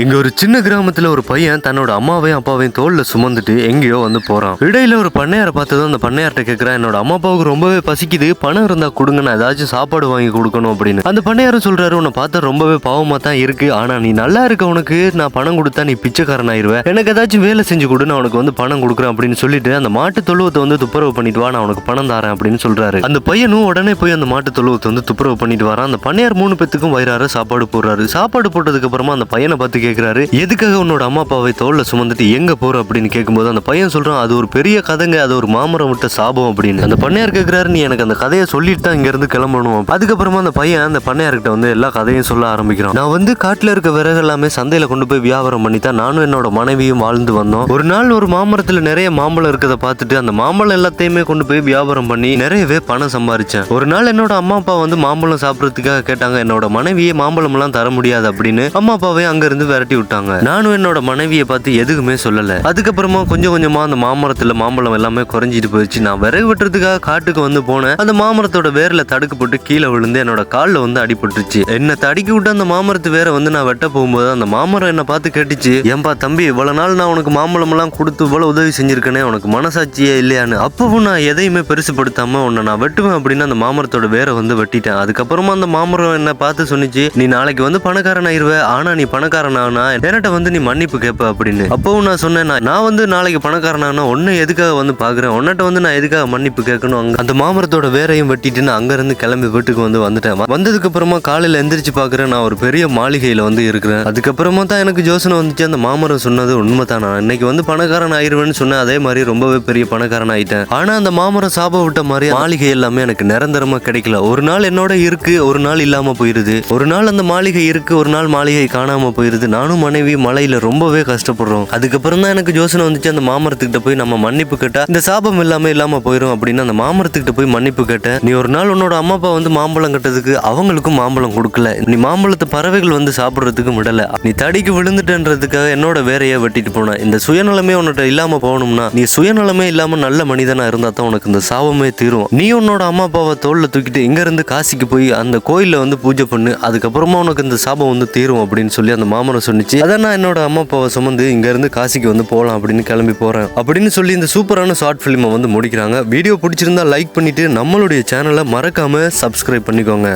இங்க ஒரு சின்ன கிராமத்துல ஒரு பையன் தன்னோட அம்மாவையும் அப்பாவையும் தோல்ல சுமந்துட்டு எங்கேயோ வந்து போறான். இடையில ஒரு பண்ணையாரை பார்த்ததும் அந்த பண்ணையார்ட்ட கேக்குறான் என்னோட அம்மா அப்பாவுக்கு ரொம்பவே பசிக்குது பணம் இருந்தா கொடுங்க நான் ஏதாச்சும் சாப்பாடு வாங்கி கொடுக்கணும் அப்படின்னு. அந்த பண்ணையாரும் சொல்றாரு உன்னை பார்த்தா ரொம்பவே பாவமா தான் இருக்கு. ஆனா நீ நல்லா இருக்க உனக்கு நான் பணம் கொடுத்தா நீ பிச்சைக்காரன் ஆயிருவேன் எனக்கு ஏதாச்சும் வேலை செஞ்சு கொடு நான் உனக்கு வந்து பணம் கொடுக்குறேன் அப்படின்னு சொல்லிட்டு அந்த மாட்டு தொழுவத்தை வந்து துப்புரவு பண்ணிட்டு வா நான் உனக்கு பணம் தரேன் அப்படின்னு சொல்றாரு. அந்த பையனும் உடனே போய் அந்த மாட்டு தொழுவத்தை வந்து துப்புரவு பண்ணிட்டு வரான். அந்த பண்ணையார் மூணு பேத்துக்கும் வயிறார சாப்பாடு போடுறாரு. சாப்பாடு போட்டதுக்கு அப்புறமா அந்த பையனை பார்த்து கேட்குறாரு எதுக்காக உன்னோட அம்மா அப்பாவை தோல்ல சுமந்துட்டு எங்க போற அப்படின்னு கேட்கும்போது அந்த பையன் சொல்றான் அது ஒரு பெரிய கதைங்க அது ஒரு மாமரம் விட்ட சாபம் அப்படின்னு. அந்த பண்ணையார் கேக்குறாரு நீ எனக்கு அந்த கதையை சொல்லிட்டு தான் இங்க இருந்து கிளம்பணும். அதுக்கப்புறமா அந்த பையன் அந்த பண்ணையார்கிட்ட வந்து எல்லா கதையும் சொல்ல ஆரம்பிக்கிறான். நான் வந்து காட்டுல இருக்க விறகு எல்லாமே சந்தையில கொண்டு போய் வியாபாரம் பண்ணி தான் நானும் என்னோட மனைவியும் வாழ்ந்து வந்தோம். ஒரு நாள் ஒரு மாமரத்துல நிறைய மாம்பழம் இருக்கிறத பார்த்துட்டு அந்த மாம்பழம் எல்லாத்தையுமே கொண்டு போய் வியாபாரம் பண்ணி நிறையவே பணம் சம்பாரிச்சேன். ஒரு நாள் என்னோட அம்மா அப்பா வந்து மாம்பழம் சாப்பிடறதுக்காக கேட்டாங்க என்னோட மனைவியே மாம்பழம் எல்லாம் தர முடியாது அப்படின்னு. அம்மா அப்பாவே அங்க இருந்து விரட்டி விட்டாங்க. நானும் என்னோட மனைவியை பார்த்து எதுக்குமே சொல்லல. அதுக்கப்புறமா கொஞ்சம் கொஞ்சமா அந்த மாமரத்துல மாம்பழம் எல்லாமே குறைஞ்சிட்டு போயிடுச்சு. நான் விறகு வெட்டுறதுக்காக காட்டுக்கு வந்து போனேன். அந்த மாமரத்தோட வேர்ல தடுக்கு போட்டு கீழே விழுந்து என்னோட கால்ல வந்து அடிபட்டுருச்சு. என்ன தடுக்கி விட்டு அந்த மாமரத்து வேற வந்து நான் வெட்ட போகும்போது அந்த மாமரம் என்ன பார்த்து கேட்டுச்சு ஏன்பா தம்பி இவ்வளவு நாள் நான் உனக்கு மாம்பழம் எல்லாம் கொடுத்து இவ்வளவு உதவி செஞ்சிருக்கேனே உனக்கு மனசாட்சியே இல்லையான்னு. அப்பவும் நான் எதையுமே பெருசுப்படுத்தாம உன்னை நான் வெட்டுவேன் அப்படின்னு அந்த மாமரத்தோட வேரை வந்து வெட்டிட்டேன். அதுக்கப்புறமா அந்த மாமரம் என்ன பார்த்து சொன்னிச்சு நீ நாளைக்கு வந்து பணக்காரன் ஆயிருவ. ஆனா நீ பணக்காரன் ஆனா என்கிட்ட வந்து நீ மன்னிப்பு கேட்ப அப்படின்னு. அப்பவும் நான் சொன்னேன் நான் வந்து நாளைக்கு பணக்காரன் ஒன்னு எதுக்காக வந்து பாக்குறேன்? உன்னட்ட வந்து நான் எதுக்காக மன்னிப்பு கேட்கணும்? அங்க அந்த மாமரத்தோட வேரையும் வெட்டிட்டு நான் அங்க இருந்து கிளம்பி வீட்டுக்கு வந்து வந்துட்டேன். வந்ததுக்கு அப்புறமா காலையில எந்திரிச்சு பாக்குறேன். நான் ஒரு பெரிய மாளிகையில வந்து இருக்கிறேன். அதுக்கப்புறமா தான் எனக்கு யோசனை வந்துச்சு. அந்த மாமரம் சொன்னது உண்மைதான். நான் இன்னைக்கு வந்து பணக்காரன் ஆயிருவேன்னு சொன்னேன். அதே மாதிரி ரொம்பவே பெரிய பணக்காரன் ஆயிட்டேன். ஆனா அந்த மாமரம் சாப விட்ட மாதிரி மாளிகை எல்லாமே எனக்கு நிரந்தரமா கிடைக்கல. ஒரு நாள் என்னோட இருக்கு ஒரு நாள் இல்லாம போயிருது. ஒரு நாள் அந்த மாளிகை இருக்கு ஒரு நாள் மாளிகை காணாம போயிருது. நானும் மனைவி மலையில ரொம்பவே கஷ்டப்படுறோம். அதுக்கப்புறம் தான் எனக்கு யோசனை வந்துச்சு அந்த மாமரத்துக்கிட்ட போய் நம்ம மன்னிப்பு கேட்டா இந்த சாபம் எல்லாமே இல்லாம போயிடும் அப்படின்னு அந்த மாமரத்துக்கிட்ட போய் மன்னிப்பு கேட்டேன். நீ ஒரு நாள் உன்னோட அம்மா அப்பா வந்து மாம்பழம் கட்டதுக்கு அவங்களுக்கும் மாம்பழம் கொடுக்கல. நீ மாம்பழத்தை பறவைகள் வந்து சாப்பிடுறதுக்கு விடல. நீ தடிக்கு விழுந்துட்டன்றதுக்காக என்னோட வேலையை வெட்டிட்டு போன. இந்த சுயநலமே உன்கிட்ட இல்லாம போகணும்னா நீ சுயநலமே இல்லாம நல்ல மனிதனா இருந்தா தான் உனக்கு இந்த சாபமே தீரும். நீ உன்னோட அம்மா அப்பாவை தோல்ல தூக்கிட்டு இங்க இருந்து காசிக்கு போய் அந்த கோயில்ல வந்து பூஜை பண்ணு. அதுக்கப்புறமா உனக்கு இந்த சாபம் வந்து தீரும் அப்படின்னு சொல்லி அந்த மாமரம் சொன்னிச்சு. அதான் நான் என்னோட அம்மா அப்பாவை சுமந்து இங்கேருந்து காசிக்கு வந்து போகலாம் அப்படின்னு கிளம்பி போகிறேன் அப்படின்னு சொல்லி இந்த சூப்பரான ஷார்ட் ஃபிலிமை வந்து முடிக்கிறாங்க. வீடியோ பிடிச்சிருந்தா லைக் பண்ணிட்டு நம்மளுடைய சேனலை மறக்காமல் சப்ஸ்கிரைப் பண்ணிக்கோங்க.